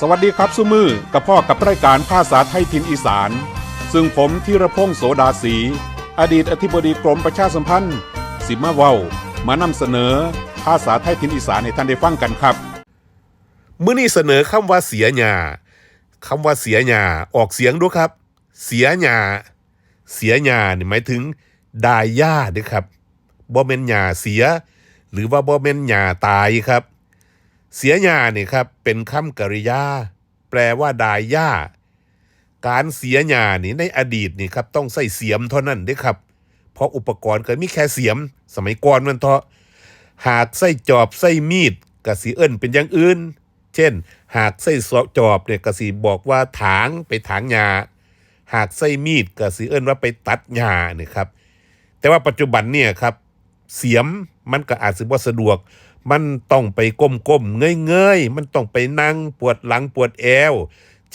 สวัสดีครับสุมือกับพ่อกับรายการภาษาไทยถิ่นอีสาน ซึ่งผมธีรพงศ์โสดาสี อดีตอธิบดีกรมประชาสัมพันธ์ สิมาเว้ามานำเสนอภาษาไทยถิ่นอีสานให้ท่านได้ฟังกันครับ มื้อนี้เสนอคำว่าเสียหญ้าคำว่าเสียหญ้าออกเสียงดูครับ เสียหญ้าเสียหญ้านี่หมายถึงดายหญ้าด้อครับบ่แม่นหญ้าเสีย หรือว่าบ่แม่นหญ้าตายครับ เสียหญ้านี่ครับเป็นคำกริยา แปลว่าดายหญ้า การเสียหญ้านี่ในอดีตนี่ครับต้องใส่เสียมเท่านั้นเด้ครับ เพราะอุปกรณ์ก็มีแค่เสียม สมัยก่อนมันเถาะหากไส้จอบไส้มีดกะสีเอิ้นเป็นอย่างอื่น เช่น หากไส้จอบเนี่ยกะสีบอกว่าถางไปถางหญ้าหากไส้มีดกะสีเอิ้นว่าไปตัดหญ้านี่ครับแต่ว่าปัจจุบันเนี่ยครับเสียมมันก็อาจสิบ่สะดวก มันต้องไปก้มๆเงยๆ มันต้องไปนั่งปวดหลังปวดแอว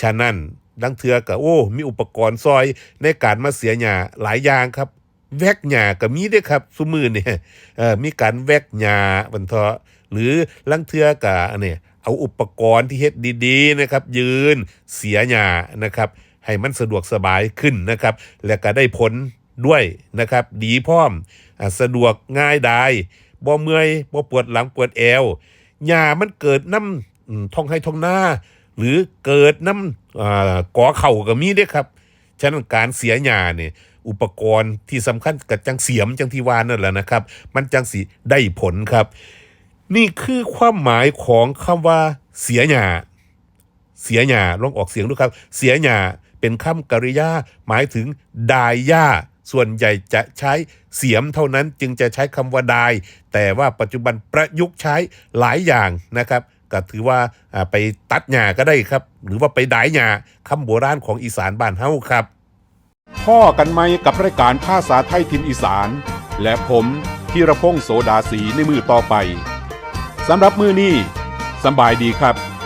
ฉะนั้นดังเทือก็โอ้ มีอุปกรณ์ซอยในการมาเสียหญ้าหลายอย่างครับ แวกหญ้าก็มีด้วยครับซุมือเนี่ยเออมีการแวกหญ้าบันเทาะหรือลังเทือก็เนี่ยเอาอุปกรณ์ที่เฮ็ดดีๆนะครับ ยืนเสียหญ้านะครับ ให้มันสะดวกสบายขึ้นนะครับ และก็ได้ผลด้วยนะครับ ดีพร้อม สะดวกง่ายดาย บ่เมื่อยบ่ปวดหลังปวดแอวหญ้ามันเกิดน้ำท้องให้ท้องหน้า หรือเกิดน้ำอ่าก่อเข่าก็มีเด้ครับฉะนั้นการเสียหญ้าเนี่ยอุปกรณ์ที่สำคัญกับจังเสียมจังที่ว่านั่นแหละนะครับ มันจังสิได้ผลครับ นี่คือความหมายของคำว่าเสียหญ้าเสียหญ้าลองออกเสียงดูครับ เสียหญ้าเป็นคำกริยาหมายถึงดายหญ้า ส่วนใหญ่จะใช้เสียมเท่านั้นจึงจะใช้คำว่าดายแต่ว่าปัจจุบันประยุกต์ใช้หลายอย่างนะครับ ก็ถือว่าไปตัดหญ้าก็ได้ครับ หรือว่าไปดายหญ้าคำโบราณของอีสานบ้านเฮาครับ พ่อกันไหมกับรายการภาษาไทยถิ่นอีสาน และผมธีรพงศ์โสดาสีในมือต่อไปสำหรับมือนี้สบายดีครับ